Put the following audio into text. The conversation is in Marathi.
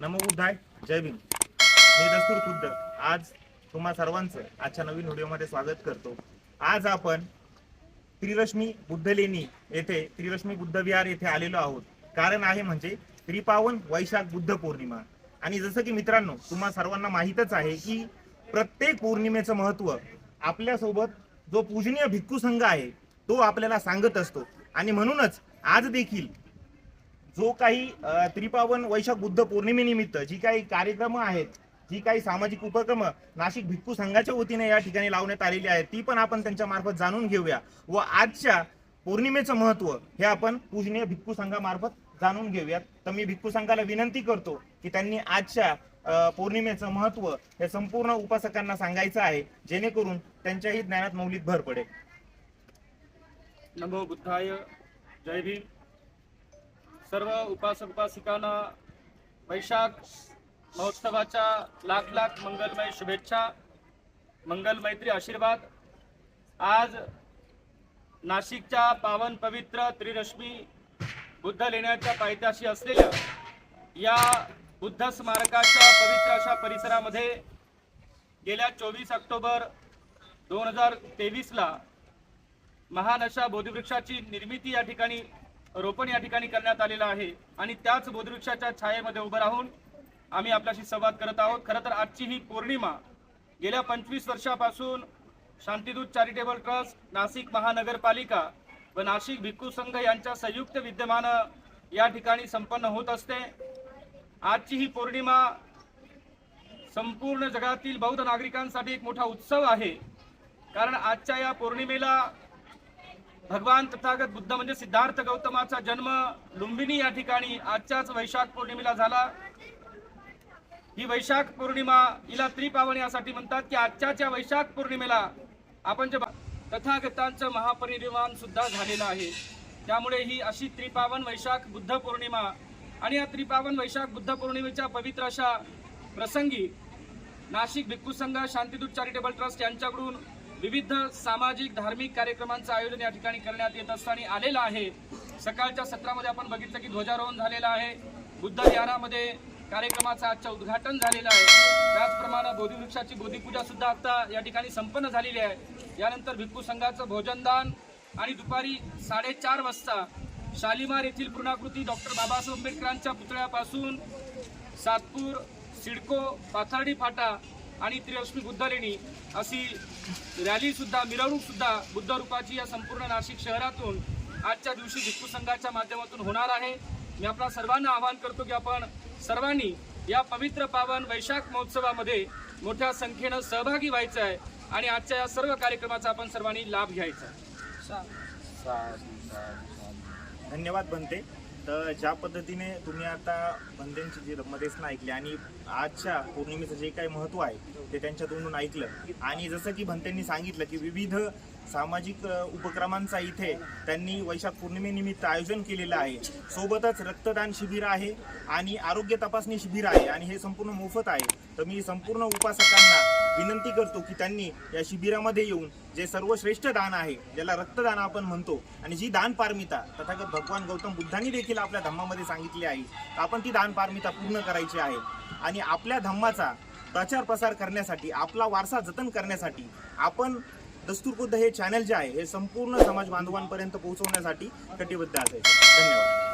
नमो बुद्धाय जय भीम. मी दस्तूर खुद्द. आज तुम्हा सर्वांचं आजच्या नवीन व्हिडिओमध्ये स्वागत करतो. आज आपण त्रिरश्मी बुद्धलेणी येथे त्रिरश्मी बुद्ध विहार येथे आलेलो आहोत. कारण आहे म्हणजे त्रिपावन वैशाख बुद्ध पौर्णिमा. आणि जसं की मित्रांनो तुम्हा सर्वांना माहीतच आहे की प्रत्येक पौर्णिमेचं महत्त्व आपल्यासोबत जो पूजनीय भिक्खू संघ आहे तो आपल्याला सांगत असतो. आणि म्हणूनच आज देखील जो काही त्रिपावन वैशाख बुद्ध पौर्णिमेनिमित्त जी काही कार्यक्रम आहेत जी काही सामाजिक उपक्रम नाशिक भिक्खू संघाच्या वतीने या ठिकाणी लावण्यात आलेली आहेत ती पण आपण त्यांच्या मार्फत जाणून घेऊया व आजच्या पौर्णिमेचं महत्त्व हे आपण पूजनीय भिक्खू संघामार्फत जाणून घेऊयात. तर मी भिक्खू संघाला विनंती करतो की त्यांनी आजच्या पौर्णिमेचं महत्त्व हे संपूर्ण उपासकांना सांगायचं आहे जेणेकरून त्यांच्याही ज्ञानात मौलिक भर पडेल. नमो बुद्धाय जय भीम. सर्व उपासक उपासिकांना वैशाख महोत्सवाच्या लाख लाख मंगलमय शुभेच्छा मंगल मैत्री आशीर्वाद. आज नाशिकच्या पावन पवित्र त्रिरश्मी बुद्ध लेण्याच्या पायथ्याशी असलेल्या या बुद्ध स्मारकाच्या पवित्र अशा परिसरामध्ये गेल्या चोवीस ऑक्टोबर दोन हजार तेवीसला महान अशा बोधिवृक्षाची निर्मिती या ठिकाणी रोपण या ठिकाणी करण्यात आलेलं आहे. आणि त्याच बोधवृक्षाच्या छायेमध्ये उभं राहून आम्ही आपल्याशी संवाद करत आहोत. खरं तर आजची ही पौर्णिमा गेल्या पंचवीस वर्षापासून शांतिदूत चॅरिटेबल ट्रस्ट नाशिक महानगरपालिका व नाशिक भिक्खू संघ यांच्या संयुक्त विद्यमानं या ठिकाणी संपन्न होत असते. आजची ही पौर्णिमा संपूर्ण जगातील बौद्ध नागरिकांसाठी एक मोठा उत्सव आहे. कारण आजच्या या पौर्णिमेला भगवान तथागत बुद्ध म्हणजे सिद्धार्थ गौतमाचा जन्म लुंबिनी या ठिकाणी आजच्याच वैशाख पौर्णिमेला झाला. ही वैशाख पौर्णिमा हिला त्रिपावन यासाठी म्हणतात की आजच्या वैशाख पौर्णिमेला आपण जे तथागतांचं महापरिनिर्वाण सुद्धा झालेलं आहे. त्यामुळे ही अशी त्रिपावन वैशाख बुद्ध पौर्णिमा आणि या त्रिपावन वैशाख बुद्ध पौर्णिमेच्या पवित्र अशा प्रसंगी नाशिक भिक्खू संघ शांतिदूत चॅरिटेबल ट्रस्ट यांच्याकडून विविध सामाजिक धार्मिक कार्यक्रमांचं आयोजन या ठिकाणी करण्यात येत असताना आलेलं आहे. सकाळच्या सत्रामध्ये आपण बघितलं की ध्वजारोहण झालेलं आहे. बुद्ध विहारामध्ये कार्यक्रमाचं आजच्या उद्घाटन झालेलं आहे. त्याचप्रमाणे बोधीवृक्षाची बोधीपूजा सुद्धा आता या ठिकाणी संपन्न झालेली आहे. यानंतर भिक्खू संघाचं भोजनदान आणि दुपारी साडेचार वाजता शालिमार येथील पूर्णाकृती डॉक्टर बाबासाहेब आंबेडकरांच्या पुतळ्यापासून सातपूर सिडको पाथर्डी फाटा आणि त्रिरश्मी बुद्धलेणी अशी रॅलीसुद्धा मिरवणूकसुद्धा बुद्धरूपाची बुद्ध रूपाची या संपूर्ण नाशिक शहरातून आजच्या दिवशी भिक्खू संघाच्या माध्यमातून होणार आहे. मी आपल्या सर्वांना आवाहन करतो की आपण सर्वांनी या पवित्र पावन वैशाख महोत्सवामध्ये मोठ्या संख्येनं सहभागी व्हायचं आहे आणि आजच्या या सर्व कार्यक्रमाचा आपण सर्वांनी लाभ घ्यायचा धन्यवाद बनते. तर ज्या पद्धतीने तुम्ही आता बंदेंची जी मध्येच ऐकली आणि आजच्या पौर्णिमेचं जे काही महत्त्व आहे ते त्यांच्या तोंडून ऐकलं. आणि जसं की भंतेंनी सांगितलं की विविध सामाजिक उपक्रमांचा इथे त्यांनी वैशाख पौर्णिमेनिमित्त आयोजन केलेलं आहे. सोबतच रक्तदान शिबिर आहे आणि आरोग्य तपासणी शिबिर आहे आणि हे संपूर्ण मोफत आहे. तर मी संपूर्ण उपासकांना विनंती करतो की त्यांनी या शिबिरामध्ये येऊन जे सर्वश्रेष्ठ दान आहे ज्याला रक्तदान आपण म्हणतो आणि जी दान पारमिता तथागत भगवान गौतम बुद्धांनी देखील आपल्या धम्मामध्ये सांगितली आहे तर आपण ती दान पारमिता पूर्ण करायची आहे. आणि आपल्या धम्माचा प्रचार प्रसार करण्यासाठी आपला वारसा जतन करण्यासाठी आपण दस्तूरबुद्ध हे चॅनल जे आहे हे संपूर्ण समाज बांधवांपर्यंत पोहोचवण्यासाठी कटिबद्ध असायचे धन्यवाद.